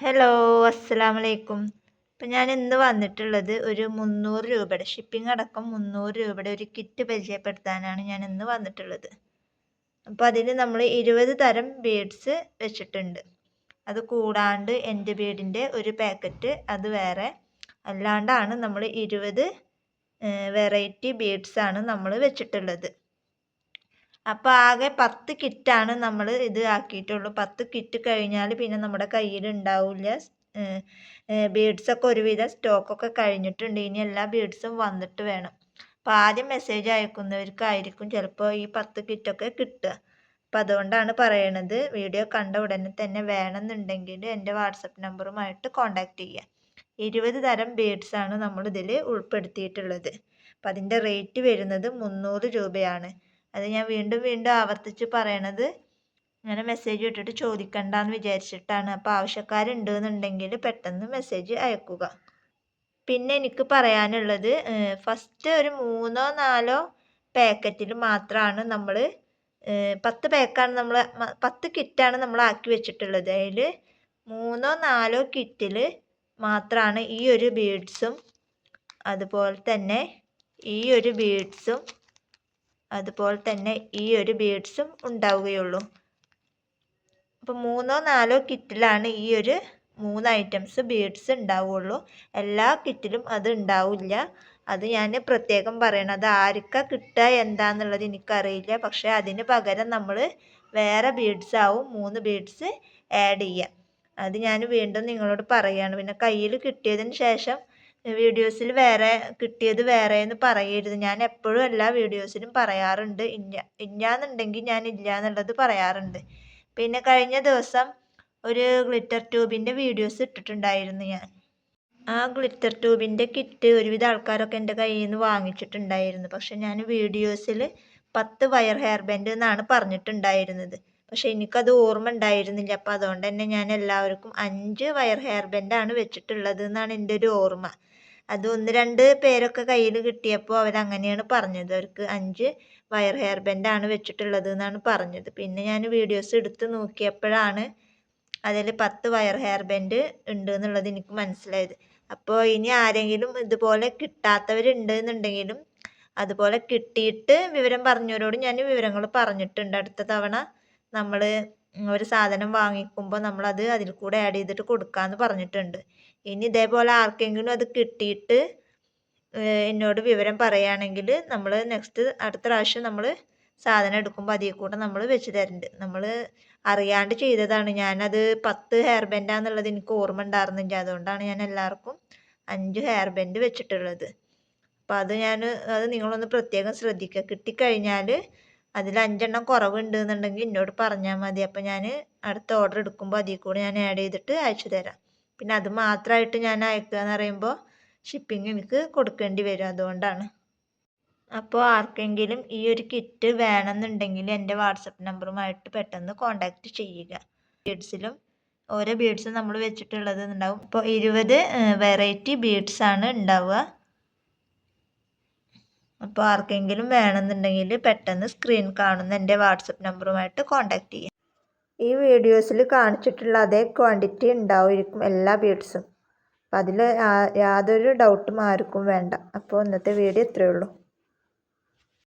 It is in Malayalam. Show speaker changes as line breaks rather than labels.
ഹലോ അസ്സലാമു അലൈക്കും ഇപ്പം ഞാൻ ഇന്ന് വന്നിട്ടുള്ളത് ഒരു മുന്നൂറ് രൂപയുടെ ഷിപ്പിംഗ് അടക്കം മുന്നൂറ് രൂപയുടെ ഒരു കിറ്റ് പരിചയപ്പെടുത്താനാണ് ഞാൻ ഇന്ന് വന്നിട്ടുള്ളത്. അപ്പോൾ അതിന് നമ്മൾ ഇരുപത് തരം ബീഡ്സ് വെച്ചിട്ടുണ്ട്. അത് കൂടാണ്ട് എന്റെ ബീഡിന്റെ ഒരു പാക്കറ്റ് അത് വേറെ അല്ലാണ്ടാണ് നമ്മൾ ഇരുപത് വെറൈറ്റി ബീഡ്സാണ് നമ്മൾ വെച്ചിട്ടുള്ളത്. അപ്പോൾ ആകെ പത്ത് കിറ്റാണ് നമ്മൾ ഇത് ആക്കിയിട്ടുള്ളൂ. പത്ത് കിറ്റ് കഴിഞ്ഞാൽ പിന്നെ നമ്മുടെ കയ്യിൽ ഉണ്ടാവില്ല. ബീഡ്സൊക്കെ ഒരുവിധം സ്റ്റോക്കൊക്കെ കഴിഞ്ഞിട്ടുണ്ട്. ഇനി എല്ലാ ബീഡ്സും വന്നിട്ട് വേണം. അപ്പോൾ ആദ്യം മെസ്സേജ് അയക്കുന്നവർക്കായിരിക്കും ചിലപ്പോൾ ഈ പത്ത് കിറ്റൊക്കെ കിട്ടുക. അപ്പോൾ അതുകൊണ്ടാണ് പറയണത്. വീഡിയോ കണ്ട ഉടനെ തന്നെ വേണമെന്നുണ്ടെങ്കിൽ എന്റെ വാട്സപ്പ് നമ്പറുമായിട്ട് കോൺടാക്റ്റ് ചെയ്യുക ഇരുപത് തരം ബീഡ്സാണ് നമ്മൾ ഇതിൽ ഉൾപ്പെടുത്തിയിട്ടുള്ളത്. അപ്പം അതിന്റെ റേറ്റ് വരുന്നത് മുന്നൂറ് രൂപയാണ്. അത് ഞാൻ വീണ്ടും വീണ്ടും ആവർത്തിച്ച് പറയണത്. ഇങ്ങനെ മെസ്സേജ് ഇട്ടിട്ട് ചോദിക്കണ്ടെന്ന് വിചാരിച്ചിട്ടാണ്. അപ്പോൾ ആവശ്യക്കാരുണ്ട് എന്നുണ്ടെങ്കിൽ പെട്ടെന്ന് മെസ്സേജ് അയക്കുക. പിന്നെ എനിക്ക് പറയാനുള്ളത് ഫസ്റ്റ് ഒരു മൂന്നോ നാലോ പാക്കറ്റിൽ മാത്രമാണ് നമ്മൾ പത്ത് പാക്കാണ് നമ്മൾ പത്ത് കിറ്റാണ് നമ്മൾ ആക്കി വെച്ചിട്ടുള്ളത്. അതിൽ മൂന്നോ നാലോ കിറ്റിൽ മാത്രമാണ് ഈ ഒരു ബീഡ്സും അതുപോലെ തന്നെ ഈ ഒരു ബീഡ്സും അതുപോലെ തന്നെ ഈ ഒരു ബീഡ്സും ഉണ്ടാവുകയുള്ളൂ. അപ്പോൾ മൂന്നോ നാലോ കിറ്റിലാണ് ഈ ഒരു മൂന്ന് ഐറ്റംസ് ബീഡ്സ് ഉണ്ടാവുള്ളൂ എല്ലാ കിറ്റിലും അത് ഉണ്ടാവില്ല. അത് ഞാൻ പ്രത്യേകം പറയണം. അത് ആർക്കാ കിട്ടുക എന്താണെന്നുള്ളത് എനിക്കറിയില്ല. പക്ഷേ അതിന് പകരം നമ്മൾ വേറെ ബീഡ്സ് ആവും മൂന്ന് ബീഡ്സ് ആഡ് ചെയ്യുക. അത് ഞാൻ വീണ്ടും നിങ്ങളോട് പറയുകയാണ് പിന്നെ കയ്യിൽ കിട്ടിയതിന് ശേഷം വീഡിയോസിൽ വേറെ കിട്ടിയത് വേറെ എന്ന് പറയരുത്. ഞാൻ എപ്പോഴും എല്ലാ വീഡിയോസിലും പറയാറുണ്ട്. ഇല്ല ഇല്ലാന്നുണ്ടെങ്കിൽ ഞാൻ ഇല്ല എന്നുള്ളത് പറയാറുണ്ട്. പിന്നെ കഴിഞ്ഞ ദിവസം ഒരു ഗ്ലിറ്റർ ട്യൂബിന്റെ വീഡിയോസ് ഇട്ടിട്ടുണ്ടായിരുന്നു ഞാൻ. ആ ഗ്ലിറ്റർ ട്യൂബിന്റെ കിറ്റ് ഒരുവിധ ആൾക്കാരൊക്കെ എന്റെ കയ്യിൽ നിന്ന് വാങ്ങിച്ചിട്ടുണ്ടായിരുന്നു. പക്ഷെ ഞാൻ വീഡിയോസിൽ പത്ത് വയർ ഹെയർ ബാൻഡ് എന്നാണ് പറഞ്ഞിട്ടുണ്ടായിരുന്നത്. പക്ഷെ എനിക്കത് ഓർമ്മ ഉണ്ടായിരുന്നില്ല. അപ്പോൾ അതുകൊണ്ട് തന്നെ ഞാൻ എല്ലാവർക്കും അഞ്ച് വയർ ഹെയർ ബാൻഡാണ് വെച്ചിട്ടുള്ളത് എന്നാണ് എന്റെ ഒരു ഓർമ്മ. അത് ഒന്ന് രണ്ട് പേരൊക്കെ കയ്യിൽ കിട്ടിയപ്പോൾ അവരങ്ങനെയാണ് പറഞ്ഞത്. അവർക്ക് അഞ്ച് വയർ ഹെയർ ബാൻഡാണ് വെച്ചിട്ടുള്ളത് എന്നാണ് പറഞ്ഞത്. പിന്നെ ഞാൻ വീഡിയോസ് എടുത്ത് നോക്കിയപ്പോഴാണ് അതിൽ പത്ത് വയർ ഹെയർ ബാൻഡ് ഉണ്ട് എന്നുള്ളത് എനിക്ക് മനസ്സിലായത്. അപ്പോൾ ഇനി ആരെങ്കിലും ഇതുപോലെ കിട്ടാത്തവരുണ്ട് എന്നുണ്ടെങ്കിലും അതുപോലെ കിട്ടിയിട്ട് വിവരം പറഞ്ഞവരോട് ഞാൻ വിവരങ്ങൾ പറഞ്ഞിട്ടുണ്ട്. അടുത്ത തവണ നമ്മൾ ഒരു സാധനം വാങ്ങിക്കുമ്പോൾ നമ്മളത് അതിൽ കൂടെ ആഡ് ചെയ്തിട്ട് കൊടുക്കാമെന്ന് പറഞ്ഞിട്ടുണ്ട്. ഇനി ഇതേപോലെ ആർക്കെങ്കിലും അത് കിട്ടിയിട്ട് എന്നോട് വിവരം പറയുകയാണെങ്കിൽ നമ്മൾ നെക്സ്റ്റ് അടുത്ത പ്രാവശ്യം നമ്മൾ സാധനം എടുക്കുമ്പോൾ അതിൽ കൂടെ നമ്മൾ വെച്ച് തരുന്നുണ്ട് നമ്മൾ അറിയാണ്ട് ചെയ്തതാണ്. ഞാനത് പത്ത് ഹെയർ ബാൻഡാന്നുള്ളത് എനിക്ക് ഓർമ്മ ഉണ്ടായിരുന്നില്ല. അതുകൊണ്ടാണ് ഞാൻ എല്ലാവർക്കും അഞ്ച് ഹെയർ ബാൻഡ് വെച്ചിട്ടുള്ളത്. അപ്പോൾ അത് ഞാൻ അത് നിങ്ങളൊന്ന് പ്രത്യേകം ശ്രദ്ധിക്കുക കിട്ടിക്കഴിഞ്ഞാൽ അതിൽ അഞ്ചെണ്ണം കുറവുണ്ട് എന്നുണ്ടെങ്കിൽ എന്നോട് പറഞ്ഞാൽ മതി. അപ്പോൾ ഞാൻ അടുത്ത ഓർഡർ എടുക്കുമ്പോൾ അതിൽ കൂടെ ഞാൻ ആഡ് ചെയ്തിട്ട് അയച്ചു തരാം. പിന്നെ അത് മാത്രമായിട്ട് ഞാൻ അയക്കുക എന്ന് പറയുമ്പോൾ ഷിപ്പിംഗ് എനിക്ക് കൊടുക്കേണ്ടി വരും അതുകൊണ്ടാണ്. അപ്പോൾ ആർക്കെങ്കിലും ഈ ഒരു കിറ്റ് വേണമെന്നുണ്ടെങ്കിൽ എന്റെ വാട്സപ്പ് നമ്പറുമായിട്ട് പെട്ടെന്ന് കോൺടാക്റ്റ് ചെയ്യുക. ബീഡ്സിലും ഓരോ ബീഡ്സും നമ്മൾ വെച്ചിട്ടുള്ളത് ഉണ്ടാവും. ഇപ്പോൾ ഇരുപത് വെറൈറ്റി ബീഡ്സാണ് ഉണ്ടാവുക. അപ്പോൾ ആർക്കെങ്കിലും വേണമെന്നുണ്ടെങ്കിൽ പെട്ടെന്ന് സ്ക്രീൻ കാണുന്ന എന്റെ വാട്സപ്പ് നമ്പറുമായിട്ട് കോൺടാക്റ്റ് ചെയ്യാം. ഈ വീഡിയോസിൽ കാണിച്ചിട്ടുള്ള അതേ ക്വാണ്ടിറ്റി ഉണ്ടാവുമായിരിക്കും എല്ലാ ബീഡ്സും അപ്പം അതിൽ യാതൊരു ഡൗട്ടും ആർക്കും വേണ്ട. അപ്പോൾ ഇന്നത്തെ വീഡിയോ ഇത്രയേ ഉള്ളൂ.